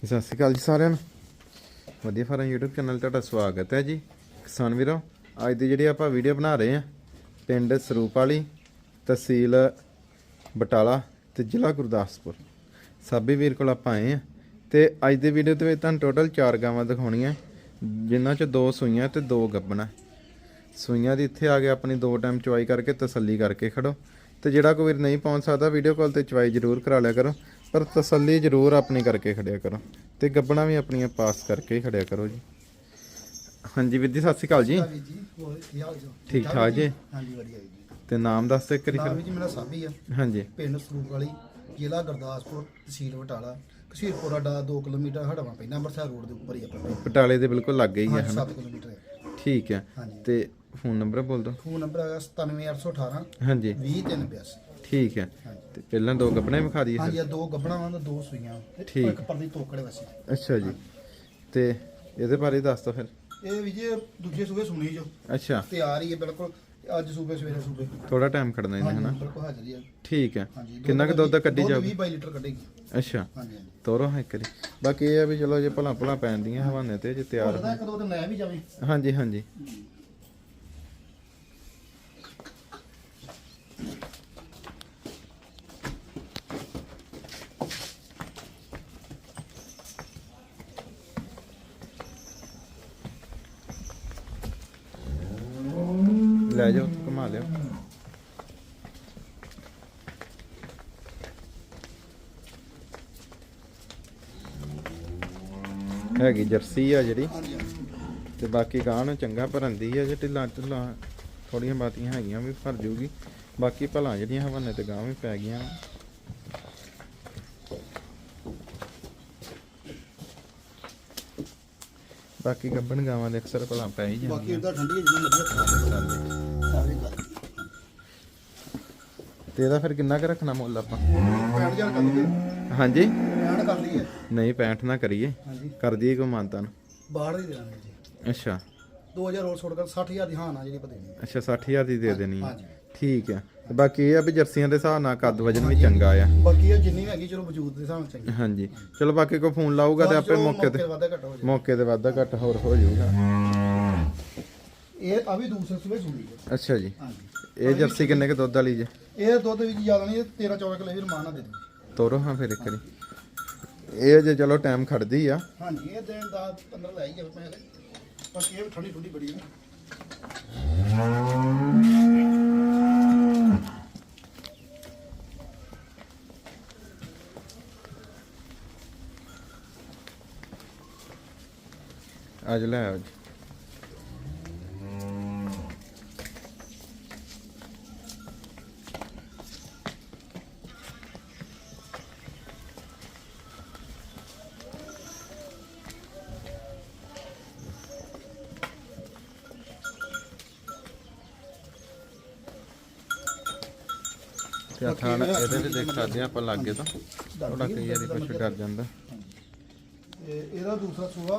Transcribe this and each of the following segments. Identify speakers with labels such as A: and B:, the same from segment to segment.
A: ਸਤਿ ਸ਼੍ਰੀ ਅਕਾਲ ਜੀ ਸਾਰਿਆਂ ਨੂੰ। ਵਧੀਆ ਫਾਰਮ YouTube ਚੈਨਲ ਤੇ ਤੁਹਾਡਾ ਸਵਾਗਤ ਹੈ ਜੀ। ਕਿਸਾਨ ਵੀਰੋ, ਅੱਜ ਦੀ ਜਿਹੜੀ ਆਪਾਂ ਵੀਡੀਓ ਬਣਾ ਰਹੇ ਹਾਂ, ਪਿੰਡ ਸਰੂਪ ਵਾਲੀ ਤਹਿਸੀਲ ਬਟਾਲਾ ਤੇ ਜ਼ਿਲ੍ਹਾ ਗੁਰਦਾਸਪੁਰ। ਸਾਬੀ ਵੀਰ ਕੋਲ ਆਪਾਂ ਆਏ ਹਾਂ ਤੇ ਅੱਜ ਦੀ ਵੀਡੀਓ ਦੇ ਵਿੱਚ ਤੁਹਾਨੂੰ ਟੋਟਲ 4 ਗਾਵਾਂ ਦਿਖਾਉਣੀਆਂ, ਜਿਨ੍ਹਾਂ ਚ ਦੋ ਸੂਈਆਂ ਤੇ ਦੋ ਗੱਬਣਾ। ਸੂਈਆਂ ਦੀ ਇੱਥੇ ਆ ਕੇ ਆਪਣੀ ਦੋ ਟਾਈਮ ਚੁਆਈ ਕਰਕੇ ਤਸੱਲੀ ਕਰਕੇ ਖੜੋ। ਤੇ ਜਿਹੜਾ ਕੋਈ ਵੀਰ ਨਹੀਂ ਪਹੁੰਚ ਸਕਦਾ ਵੀਡੀਓ ਕਾਲ ਤੇ ਚੁਆਈ ਜ਼ਰੂਰ ਕਰਾ ਲਿਆ ਕਰੋ। ਪਰ ਤਸੱਲੀ ਜ਼ਰੂਰ ਆਪਣੀ ਕਰਕੇ ਖੜਿਆ ਕਰੋ ਤੇ ਗੱਬਣਾ ਵੀ ਆਪਣੀਆਂ ਪਾਸ ਕਰਕੇ ਹੀ ਖੜਿਆ ਕਰੋ ਜੀ। ਹਾਂਜੀ ਵੀਰ ਜੀ ਸਤਿ ਸ਼੍ਰੀ ਅਕਾਲ ਜੀ।
B: ਵੀਰ ਜੀ ਹੋਰ ਕੀ ਹਾਲ ਜੀ?
A: ਠੀਕ ਠਾਕ ਜੀ?
B: ਹਾਂਜੀ ਵਧੀਆ ਜੀ।
A: ਤੇ ਨਾਮ ਦੱਸ ਦੇ ਕਰੀ
B: ਨਾਮ ਜੀ ਮੇਰਾ ਸਾਬੀ ਆ।
A: ਹਾਂਜੀ।
B: ਪਿੰਡ ਸਰੂਪ ਵਾਲੀ ਜ਼ਿਲ੍ਹਾ ਗੁਰਦਾਸਪੁਰ ਤਹਿਸੀਲ ਬਟਾਲਾ। ਕਸੀਰਪੁਰ ਅੱਡਾ 2 ਕਿਲੋਮੀਟਰ ਹਟਵਾ ਪੈਂਦਾ ਅੰਮ੍ਰਿਤਸਰ ਰੋਡ ਦੇ ਉੱਪਰ ਹੀ ਆਪਾਂ
A: ਪਟਾਲੇ ਦੇ ਬਿਲਕੁਲ ਲੱਗੇ ਹੀ ਆ ਹਨਾ?
B: 7 ਕਿਲੋਮੀਟਰ ਹੈ।
A: ਠੀਕ ਹੈ।
B: ਹਾਂਜੀ।
A: ਤੇ ਫੋਨ ਨੰਬਰ ਬੋਲ ਦਿਓ।
B: ਫੋਨ ਨੰਬਰ ਹੈਗਾ 97818
A: ਹਾਂਜੀ।
B: 20382
A: ਠੀਕ ਹੈ। ਤੇ ਪਹਿਲਾਂ ਦੋ ਗੱਬਣੇ ਵਿਖਾ ਦਈਏ
B: ਹਾਂਜੀ ਇਹ ਦੋ ਗੱਬਣਾ ਵਾਂ ਤੇ ਦੋ ਸੂਈਆਂ ਤੇ
A: ਠੀਕ।
B: ਇੱਕ ਪਰਦੀ ਤੋਕੜੇ ਵਸੀ।
A: ਅੱਛਾ ਜੀ। ਤੇ ਇਹਦੇ ਬਾਰੇ ਦੱਸ ਦਿਓ ਫਿਰ।
B: ਇਹ ਵੀ ਜੀ ਦੂਜੇ ਸੂਬੇ ਸੁਣੀ ਜੋ।
A: ਅੱਛਾ।
B: ਤਿਆਰ ਹੀ ਹੈ ਬਿਲਕੁਲ ਅੱਜ ਸੂਬੇ ਸਵੇਰੇ ਸੂਬੇ।
A: ਥੋੜਾ ਟਾਈਮ ਖੜਨਾ ਇਹਨੇ ਹਨਾ?
B: ਬਿਲਕੁਲ ਹਾਜ਼ਰ ਹੀ। ਆ
A: ਠੀਕ ਹੈ।
B: ਹਾਂਜੀ
A: ਕਿੰਨਾ ਕੁ ਦੁੱਧ ਕੱਢੀ ਜਾਊਗੀ?
B: 20 22 ਲੀਟਰ ਕੱਢੇਗੀ।
A: ਅੱਛਾ।
B: ਹਾਂਜੀ ਹਾਂਜੀ।
A: ਤੋਰੋ ਹਾਂ ਇੱਕ ਵਾਰੀ। ਬਾਕੀ ਇਹ ਆ ਵੀ ਚਲੋ ਜੇ ਭਲਾ ਭਲਾ ਪੈਂਦੀਆਂ ਹਵਾਨੇ ਤੇ ਜੇ ਤਿਆਰ
B: ਉਹਦਾ ਇੱਕ ਦੋ ਦਿਨ ਲੈ ਵੀ ਜਾਵੇ।
A: ਹਾਂਜੀ ਹਾਂਜੀ। ਲੈ ਜਾਓ ਘੁਮਾ ਲਿਓ ਹੈਗੀ ਜਰਸੀ ਆ ਜਿਹੜੀ। ਤੇ ਬਾਕੀ ਗਾਂ ਨੂੰ ਚੰਗਾ ਭਰੰਦੀ ਆ ਜੇ ਢਿੱਲਾਂ ਢਿੱਲਾਂ ਥੋੜੀਆਂ ਬਾਤੀਆਂ ਹੈਗੀਆਂ ਵੀ ਭਰ ਜੂਗੀ। ਬਾਕੀ ਭਲਾ ਜਿਹੜੀਆਂ ਹਵਾਨੇ ਤੇ ਗਾਂ ਵੀ ਪੈ ਗਈਆਂ। ਬਾਕੀ ਗੱਬਣ ਗਾਵਾਂ ਦੇ ਅਕਸਰ ਭਲਾ ਪੈ ਹੀ
B: ਬਾਕੀ
A: ਜਾਂਦੀਆਂ।
B: ਉਹਦਾ ਠੰਡੀ ਹੈ ਜਿੰਨਾ ਮਰਜ਼ੀ
A: ਤੇ ਇਹਦਾ ਫਿਰ ਕਿੰਨਾ ਕੁ ਰੱਖਣਾ ਮੁੱਲ ਆਪਾਂ?
B: 65000 ਕਰ ਲਈਏ।
A: ਹਾਂਜੀ।
B: 65 ਕਰ ਲਈਏ।
A: ਨਹੀਂ 65 ਨਾ ਕਰੀਏ।
B: ਹਾਂਜੀ।
A: ਕਰ ਦਈਏ ਕੋ ਮਾਨਤਾ ਨੂੰ।
B: ਬਾਹਰ ਹੀ ਦੇਣਾ ਜੀ।
A: ਅੱਛਾ।
B: 2000 ਹੋਰ ਛੋੜ ਕਰ 60000 ਦੀ ਹਾਂ ਨਾ ਜਿਹੜੀ ਪਤਾ ਨਹੀਂ
A: ਅੱਛਾ 60000 ਦੀ ਦੇ ਦੇਣੀ
B: ਹਾਂਜੀ।
A: ਠੀਕ ਆ। ਤੇ ਬਾਕੀ ਇਹ ਆ ਵੀ ਜਰਸੀਆਂ ਦੇ ਹਿਸਾਬ ਨਾਲ ਕੱਦ ਵਜਨ ਵੀ ਚੰਗਾ ਆ।
B: ਬਾਕੀ ਇਹ ਜਿੰਨੀ ਹੈਗੀ ਚਲੋ ਵਜੂਦ ਦੇ ਹਿਸਾਬ ਨਾਲ ਚੰਗੀ
A: ਹਾਂਜੀ। ਚਲੋ ਬਾਕੀ ਕੋਈ ਫੋਨ ਲਾਊਗਾ ਤੇ ਆਪੇ ਮੌਕੇ ਤੇ
B: ਵਾਧਾ ਘੱਟ ਹੋ
A: ਮੌਕੇ ਤੇ ਵਾਧਾ ਘੱਟ ਹੋਰ ਹੋ ਜਾਊਗਾ।
B: ਇਹ ਆ ਵੀ ਦੂਸਰੇ ਸੂਬੇ ਸੁਣੀ ਹੈ।
A: ਅੱਛਾ ਜੀ।
B: ਹਾਂਜੀ।
A: ਇਹ ਜਰਸੀ ਕਿੰਨੇ ਕ ਦੁੱਧ ਵਾਲੀ ਜੇ?
B: ਇਹ ਦੁੱਧ ਵਿੱਚ ਜ਼ਿਆਦਾ ਨਹੀਂ 13 14 ਕਿਲੋ ਵੀ ਰਮਾਨਾ ਦੇ ਦੇ
A: ਤੋਰੋ ਹਾਂ ਫਿਰ ਇੱਕ ਵਾਰੀ। ਇਹ ਜੇ ਚਲੋ ਟਾਈਮ ਖੜਦੀ ਆ।
B: ਹਾਂਜੀ ਇਹ ਦਿਨ ਦਾ 15 ਲੈ ਹੀ ਜਾਵੇ ਪਹਿਲੇ ਬਾਕੀ ਇਹ ਵੀ ਠੰਡੀ ਠੰਡੀ ਬੜੀ ਹੈ
A: ਅੱਜ ਲੈ ਆਓ ਜੀ। ਤੇ ਆ ਥਾਣਾ ਇਹਦੇ ਵੀ ਦੇਖ ਸਕਦੇ ਆ ਆਪਾਂ ਲਾਗੇ ਤੋਂ। ਥੋੜਾ ਕਈ ਵਾਰੀ ਕੁਛ ਡਰ ਜਾਂਦਾ।
B: ਤੇ ਇਹਦਾ ਦੂਸਰਾ ਸੂਆ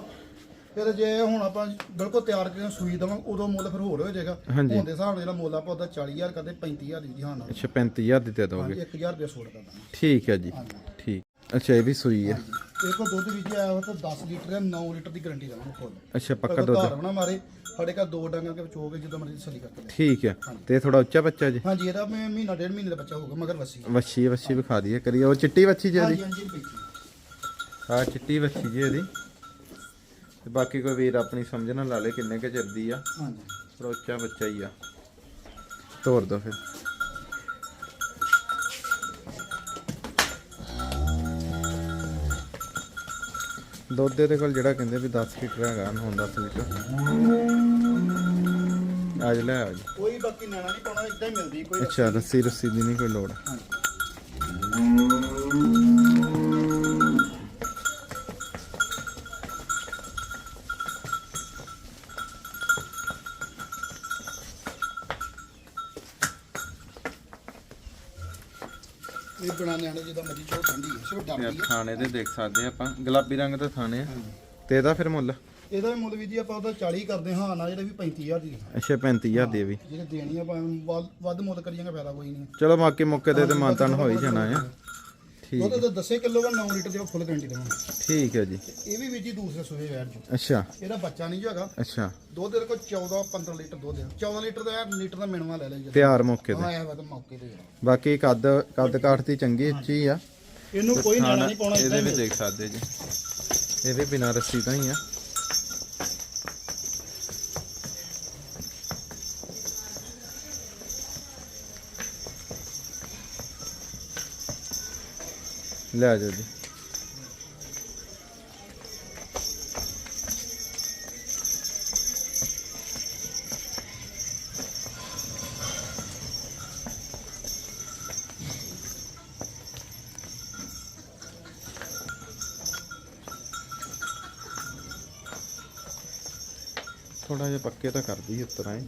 B: ਫਿਰ ਜੇ ਹੁਣ ਆਪਾਂ ਬਿਲਕੁਲ ਤਿਆਰ ਕਰਕੇ ਸੂਈ ਦਵਾਂ ਉਦੋਂ ਮੁੱਲ ਫਿਰ ਹੋਰ ਹੋ ਜਾਏਗਾ। ਹੁਣ ਦੇ ਹਿਸਾਬ ਨਾਲ ਜਿਹੜਾ ਮੁੱਲ ਆਪਾਂ ਉਹਦਾ 40000 ਕਰਦੇ 35000 ਦੀ ਹਾਂ
A: ਅੱਛਾ 35000 ਦੀ ਦੇ ਦੋਗੇ।
B: ਹਾਂਜੀ 1000 ਰੁਪਏ ਛੋੜ ਕਰਦਾ
A: ਠੀਕ ਹੈ ਜੀ। ਠੀਕ। ਅੱਛਾ ਇਹ ਵੀ ਸੂਈ ਆ
B: ਇਹ ਕੋ ਦੁੱਧ ਵੀ ਜੇ ਆਇਆ ਵਾ ਤਾਂ 10 ਲੀਟਰ ਹੈ 9 ਲੀਟਰ ਦੀ ਗਾਰੰਟੀ ਦਵਾਂਗੇ ਫੁੱਲ
A: ਅੱਛਾ ਪੱਕਾ ਦੁੱਧ?
B: ਧਾਰ ਬਣਾ ਮਾਰੇ ਸਾਡੇ ਘਰ ਦੋ ਡੰਗਾਂ ਕੇ ਵਿਚੋ ਕੇ ਜਦੋਂ ਮਰਜ਼ੀ ਤਸੱਲੀ ਕਰਕੇ ਲੈ
A: ਠੀਕ ਹੈ। ਤੇ ਥੋੜਾ ਉੱਚਾ ਬੱਚਾ ਜੀ?
B: ਹਾਂਜੀ ਇਹਦਾ ਮੈਂ ਮਹੀਨਾ ਡੇਢ ਮਹੀਨੇ ਦਾ ਬੱਚਾ ਹੋਊਗਾ ਮਗਰ ਵਸੀ
A: ਵੱਛੀ ਵੱਛੀ ਵਿਖਾ ਦਈਏ ਕਰੀਏ। ਉਹ ਚਿੱਟੀ ਵੱਛੀ ਜੀ
B: ਹਾਂਜੀ
A: ਇਹਦੀ
B: ਹਾਂਜੀ
A: ਹਾਂ ਚਿੱਟੀ ਵੱਛੀ ਜੀ ਇਹਦੀ। ਤੇ ਬਾਕੀ ਕੋਈ ਵੀਰ ਆਪਣੀ ਸਮਝ ਨਾਲ ਲਾ ਲੇ ਕਿੰਨੇ ਕੁ ਚਿਰ ਦੀ ਆ।
B: ਹਾਂਜੀ।
A: ਥੋੜਾ ਉੱਚਾ ਬੱਚਾ ਹੀ ਆ। ਤੋਰ ਦੋ ਫਿਰ। ਦੁੱਧ ਦੇ ਕੋਲ ਜਿਹੜਾ ਕਹਿੰਦੇ ਵੀ 10 ਲੀਟਰ ਹੈਗਾ ਹੁਣ 10 ਲੀਟਰ। ਅੱਜ ਲੈ ਆਓ ਜੀ।
B: ਕੋਈ ਬਾਕੀ ਨੈਣਾ ਨਹੀਂ ਪਾਉਣਾ ਇਦਾਂ ਹੀ ਮਿਲਦੀ ਕੋਈ
A: ਅੱਛਾ ਰੱਸੀ ਰੱਸੀ ਦੀ ਨਹੀਂ ਕੋਈ ਲੋੜ।
B: ਹਾਂਜੀ। ਇਹ ਬਣਾ ਨਿਆਣੇ ਜਿੱਦਾਂ ਮਰਜ਼ੀ ਚੋ ਠੰਡੀ ਹੈ ਸਿਰਫ
A: ਤੇ ਆਹ
B: ਡਰਦੀ ਹੈ।
A: ਥਾਣੇ ਦੇ ਦੇਖ ਸਕਦੇ ਆਪਾਂ ਗੁਲਾਬੀ ਰੰਗ ਦਾ ਥਾਣੇ ਆ। ਤੇ ਇਹਦਾ ਫਿਰ ਮੁੱਲ?
B: ਇਹਦਾ ਵੀ ਮੁੱਲ ਵੀ ਜੀ ਆਪਾਂ ਉਹਦਾ 40 ਕਰਦੇ ਹਾਂ ਨਾ ਜਿਹੜਾ ਵੀ 35000 ਦੀ।
A: ਅੱਛਾ 35000 ਦੀ ਵੀ।
B: ਜਿਹੜੇ ਦੇਣੀ ਆ ਭਾਵੇਂ ਵੱਧ- ਮੁੱਲ ਕਰੀਏਗਾ ਫਾਇਦਾ ਕੋਈ ਨਹੀਂ।
A: ਚਲੋ ਬਾਕੀ ਮੌਕੇ ਤੇ ਤੇ ਮਾਨਤਾਨ ਹੋ ਹੀ ਜਾਣਾ ਆ।
B: ਦੁੱਧ ਦੇ 10 ਕਿਲੋ ਦਾ 9 ਲੀਟਰ ਦੇ ਫੁੱਲ ਗਰੰਟੀ ਦੇਵਾਂਗੇ।
A: ਠੀਕ ਹੈ ਜੀ।
B: ਇਹ ਵੀ ਵੀਰ ਜੀ ਦੂਸਰੇ ਸੂਏ ਵੈਰ ਜੀ
A: ਅੱਛਾ।
B: ਇਹਦਾ ਬੱਚਾ ਨਹੀਂ ਜੋ ਹੈਗਾ।
A: ਅੱਛਾ।
B: ਦੁੱਧ ਦੇ ਕੋਲ 14 15 ਲੀਟਰ ਦੁੱਧ ਹੈ 14 ਲੀਟਰ ਦਾ ਯਾਰ ਲੀਟਰ ਦਾ ਮਿਣਵਾ ਲੈ ਲੈ ਜੀ।
A: ਤਿਆਰ ਮੌਕੇ ਤੇ।
B: ਮੌਕੇ ਤੇ।
A: ਬਾਕੀ ਕੱਦ ਕੱਦ ਕਾਠ ਦੀ ਚੰਗੀ ਉੱਚੀ ਆ।
B: ਇਹਨੂੰ ਕੋਈ ਨਾੜਾ ਨਹੀਂ ਪਾਉਣਾ
A: ਇਹਦੇ ਵੀ ਦੇਖ ਸਕਦੇ ਜੀ। ਇਹ ਵੀ ਬਿਨਾਂ ਰੱਸੀ ਤੋਂ ਹੀ ਆ। ਲੈ ਜਾਓ ਜੀ। ਥੋੜਾ ਜਿਹਾ ਪੱਕੇ ਤਾਂ ਕਰਦੀ ਇਸ ਤਰ੍ਹਾਂ ਹੀ।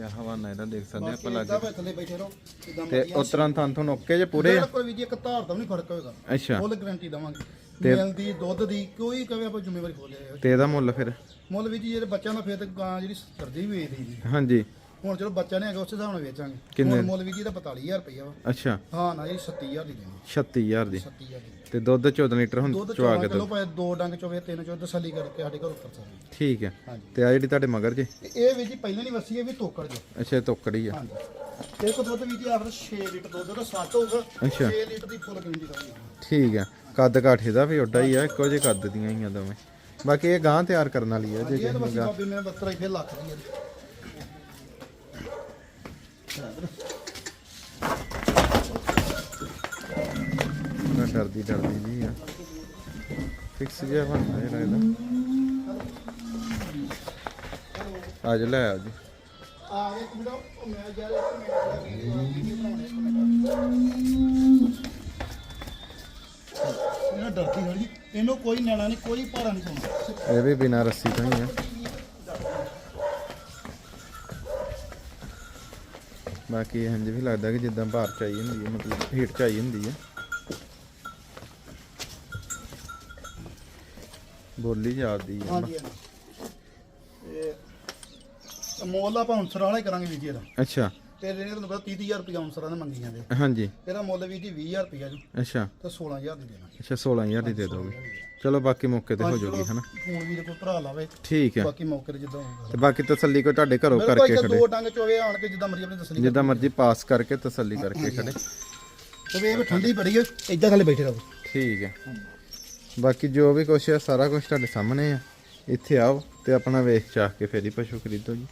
A: ਤੇ ਆਹ ਹਵਾਨਾ ਇਹਦਾ ਦੇਖ ਸਕਦੇ ਆਪਾਂ ਲੱਗ।
B: ਇਦਾਂ ਥੱਲੇ ਬੈਠੇ ਰਹੋ ਇਦਾਂ
A: ਤੇ ਉਤਰਾਂ ਥਾਂ ਤੁਹਾਨੂੰ ਓਕੇ ਜੇ ਪੂਰੇ? ਆ
B: ਕੋਈ ਵੀ ਜੀ ਇੱਕ ਧਾਰ ਦਾ ਵੀ ਨਹੀਂ ਫ਼ਰਕ ਹੋਏਗਾ।
A: ਅੱਛਾ।
B: ਫੁੱਲ ਗਾਰੰਟੀ ਦਵਾਂਗੇ।
A: ਤੇ-
B: ਮਿਲ ਦੀ ਦੁੱਧ ਦੀ ਕੋਈ ਕਵੇ ਆਪਾਂ ਜ਼ਿੰਮੇਵਾਰੀ ਖੋਲੇ
A: ਤੇ ਇਹਦਾ ਮੁੱਲ ਫਿਰ?
B: ਮੁੱਲ ਵੀ ਜੀ ਜਿਹੜੇ ਬੱਚਿਆਂ ਦਾ ਫੇਰ ਤੇ ਗਾਂ ਜਿਹੜੀ ਸਰਦੀ ਵੀ ਵੇਚਦੀ ਜੀ।
A: ਹਾਂਜੀ।
B: ਹੁਣ ਚਲੋ ਬੱਚਾ ਨਹੀਂ ਹੈਗਾ ਉਸ ਹਿਸਾਬ ਨਾਲ ਵੇਚਾਂਗੇ।
A: ਕਿੰਨੇ?
B: ਹੁਣ ਮੁੱਲ ਵੀ ਜੀ ਦਾ 45000 ਰੁਪਇਆ ਵਾ।
A: ਅੱਛਾ।
B: ਹਾਂ ਨਾ ਜੀ 37000 ਦੀ ਦੇਣੀ।
A: 36000 ਦੀ।
B: 37000 ਦੀ।
A: ਤੇ ਦੁੱਧ 14 ਲੀਟਰ ਹੁਣ
B: ਦੁੱਧ
A: ਚਵਾ
B: 14
A: ਕੇ
B: ਕਿਲੋ
A: ਦੋ
B: ਭਾਵੇਂ ਦੋ ਡੰਗ ਚੋਵੇ ਤਿੰਨ ਚੋ ਤਸੱਲੀ ਕਰਕੇ ਸਾਡੇ ਘਰ ਉੱਤਰ ਸਕਦੇ
A: ਠੀਕ ਹੈ।
B: ਹਾਂਜੀ।
A: ਤੇ ਆ ਜਿਹੜੀ ਤੁਹਾਡੇ ਮਗਰ ਜੇ?
B: ਤੇ ਇਹ ਵੀ ਜੀ ਪਹਿਲਾਂ ਨਹੀਂ ਵਸੀ ਇਹ ਵੀ ਤੋਕੜ ਜੋ।
A: ਅੱਛਾ ਇਹ ਤੋਕੜੀ ਆ।
B: ਹਾਂਜੀ। ਇਹ ਕੋ ਦੁੱਧ ਵੀ ਜੀ ਆਫਰ 6 ਲੀਟਰ ਦੁੱਧ ਦਾ 7 ਹੋਊਗਾ
A: ਅੱਛਾ।
B: 6 ਲੀਟਰ ਦੀ ਫੁੱਲ ਗਰੰਟੀ ਦਵਾਂਗੇ
A: ਠੀਕ ਹੈ। ਕੱਦ ਕਾਠੇ ਦਾ ਵੀ ਓਡਾ ਹੀ ਆ ਇੱਕੋ ਜਿਹੇ ਕੱਦ ਦੀਆਂ ਹੀ ਆ ਦੋਵੇਂ। ਬਾਕੀ ਇਹ ਗਾਂ ਤਿਆਰ ਕਰਨ ਵਾਲੀ ਆ ਜੇ
B: ਇਹ ਤਾਂ
A: ਕਿਸੇ
B: ਬਸ
A: ਗਾਂ।
B: ਬਾਬੇ ਮੇਰੇ 72 ਫੇਰ ਲੱਖ ਦੀ ਹੈ
A: ਨਾ ਡਰਦੀ ਡਰਦੀ ਜੀ ਆ। ਫਿਕਸ ਜਿਹਾ ਬਣਦਾ ਜਿਹੜਾ ਇਹਦਾ। ਅੱਜ ਲੈ ਆ ਜੀ।
B: ਆ ਇੱਕ ਮਿੰਟ ਉਹ ਮੈਂ ਮਿੰਟ ਇਹਨਾਂ ਡਰਦੀ ਥੋੜੀ ਇਹਨੂੰ ਕੋਈ ਨਿਆਣਾ ਨਹੀਂ ਕੋਈ ਭਾਰਾ ਨਹੀਂ ਪਾਉਣਾ
A: ਇਹ ਵੀ ਬਿਨਾਂ ਰੱਸੀ ਤੋਂ ਹੀ ਆ। ਬਾਕੀ ਇੰਜ ਵੀ ਲੱਗਦਾ ਕਿ ਜਿੱਦਾਂ ਭਾਰ ਚਾਈ ਹੁੰਦੀ ਹੈ ਮਤਲਬ ਹੀਟ ਚਾਈ ਹੁੰਦੀ ਹੈ ਬੋਲੀ ਜਾਂਦੀ ਹੈ
B: ਹਾਂਜੀ ਹਾਂਜੀ। ਇਹ ਮੁੱਲ ਆਪਾਂ ਹੰਸਰ ਵਾਲਾ ਹੀ ਕਰਾਂਗੇ ਵੀਰ ਜੀ ਇਹਦਾ।
A: ਅੱਛਾ।
B: ਤੇ ਇਹਨੇ ਤੁਹਾਨੂੰ ਪਤਾ 30000 ਰੁਪਏ ਹੰਸਰਾਂ ਨੇ ਮੰਗੀ ਜਾਂਦੇ
A: ਹਾਂਜੀ।
B: ਇਹਦਾ ਮੁੱਲ ਵੀਰ ਜੀ 20000 ਰੁਪਏ ਜੀ।
A: ਅੱਛਾ।
B: ਤੇ 16000 ਦੀ ਦੇਣਾ।
A: ਅੱਛਾ 16000 ਦੀ ਦੇ ਦੋਗੇ। ਚਲੋ ਬਾਕੀ ਮੌਕੇ ਤੇ ਹੋ ਜਾਊਗੀ ਹਨਾ?
B: ਫੋਨ ਵੀ ਕੋਈ ਭਰਾ ਲਾਵੇ।
A: ਠੀਕ ਹੈ।
B: ਬਾਕੀ ਮੌਕੇ ਤੇ ਜਿੱਦਾਂ ਹੋਊਗਾ।
A: ਤੇ ਬਾਕੀ ਤਸੱਲੀ ਕੋਈ ਤੁਹਾਡੇ ਘਰੋਂ ਕਰਕੇ ਖੜੇ?
B: ਦੋ ਡੰਗ ਚੋਵੇ ਆਣ ਕੇ ਜਿੱਦਾਂ ਮਰਜ਼ੀ ਆਪਣੀ ਤਸੱਲੀ
A: ਜਿੱਦਾਂ ਮਰਜ਼ੀ ਪਾਸ ਕਰਕੇ ਤਸੱਲੀ ਕਰਕੇ ਖੜੇ।
B: ਤੇ ਵੀ ਇਹ ਵੀ ਠੰਡੀ ਬੜੀ ਹੈ ਇੱਦਾਂ ਥੱਲੇ ਬੈਠੇ ਰਹੋ।
A: ਠੀਕ ਹੈ। ਬਾਕੀ ਜੋ ਵੀ ਕੁਛ ਹੈ ਸਾਰਾ ਕੁਝ ਤੁਹਾਡੇ ਸਾਹਮਣੇ ਆ ਇੱਥੇ ਆਓ ਤੇ ਆਪਣਾ ਵੇਖ ਚਾਹ ਕੇ ਫੇਰ ਹੀ ਪਸ਼ੂ ਖਰੀਦੋ ਜੀ।